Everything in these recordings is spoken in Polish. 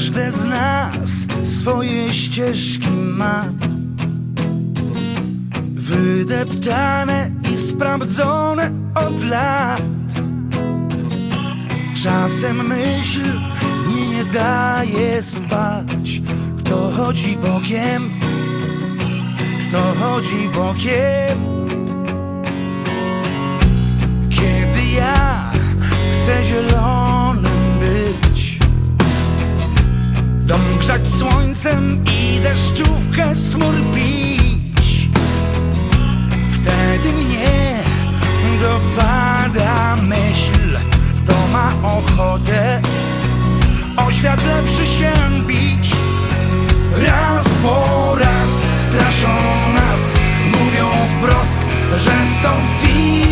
Każde z nas swoje ścieżki ma. Wydeptane i sprawdzone od lat. Czasem myśl mi nie daje spać. Kto chodzi bokiem, kto chodzi bokiem Grzać słońcem i deszczówkę z chmur pić Wtedy mnie dopada myśl Kto ma ochotę o świat lepszy się bić. Raz po raz straszą nas Mówią wprost, że to finał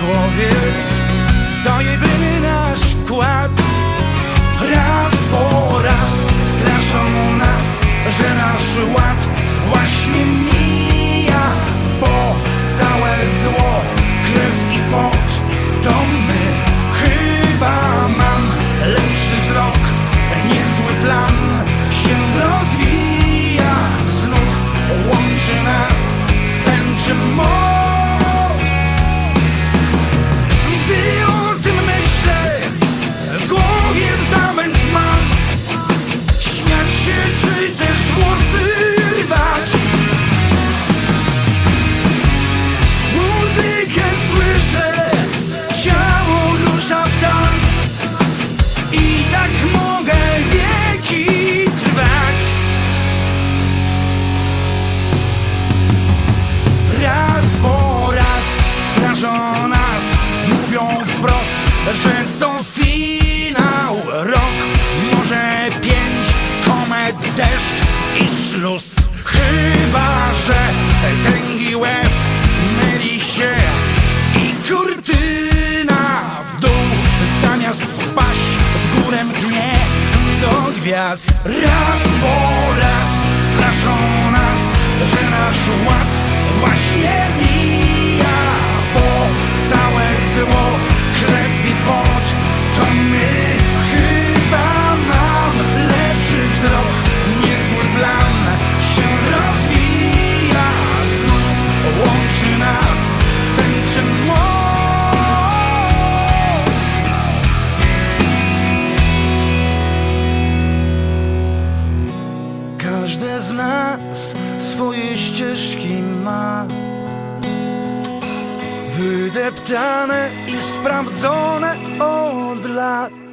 głowie. To jedyny nasz wkład. Raz po raz straszą nas, że nasz ład właśnie Mówią wprost, że to finał. Rok, może pięć, komet, deszcz i śluz Chyba, że tęgi łeb myli się I kurtyna w dół Zamiast spaść w górę mknie do gwiazd. Raz po Każde z nas swoje ścieżki ma. Wydeptane i sprawdzone od lat